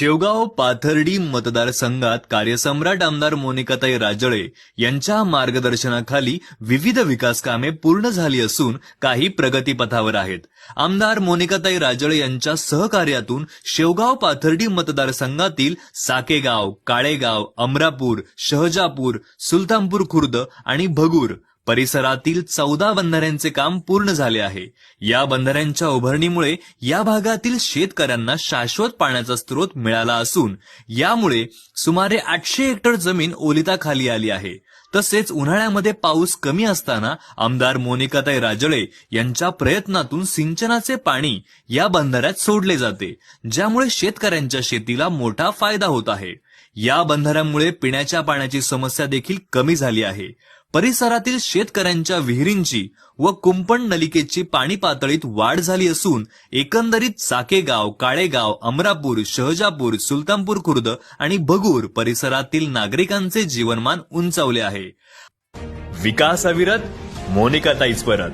शेवगाव पाथर्डी मतदारसंघात कार्यसम्राट आमदार मोनिकाताई राजळे यांच्या मार्गदर्शनाखाली विविध विकास कामे पूर्ण झाली असून काही प्रगतीपथावर आहेत. आमदार मोनिकाताई राजळे यांच्या सहकार्यातून शेवगाव पाथर्डी मतदारसंघातील साकेगाव काळेगाव अमरापूर शहजापूर सुलतानपूर खुर्द आणि भगूर परिसरातील चौदा बंधाऱ्यांचे काम पूर्ण झाले आहे. या बंधाऱ्यांच्या उभारणीमुळे या भागातील शेतकऱ्यांना शाश्वत पाण्याचा स्रोत मिळाला असून यामुळे सुमारे आठशे हेक्टर जमीन ओलिताखाली आली आहे. तसेच उन्हाळ्यामध्ये पाऊस कमी असताना आमदार मोनिकाताई राजळे यांच्या प्रयत्नातून सिंचनाचे पाणी या बंधाऱ्यात सोडले जाते ज्यामुळे शेतकऱ्यांच्या शेतीला मोठा फायदा होत आहे. या बंधाऱ्यामुळे पिण्याच्या पाण्याची समस्या देखील कमी झाली आहे. परिसरातील शेतकऱ्यांच्या विहिरींची व कुंपण नलिकेची पाणी पातळीत वाढ झाली असून एकंदरीत साकेगाव काळेगाव अमरापूर शहजापूर सुलतानपूर खुर्द आणि भगूर परिसरातील नागरिकांचे जीवनमान उंचावले आहे. विकास अविरत मोनिका ताईच परत.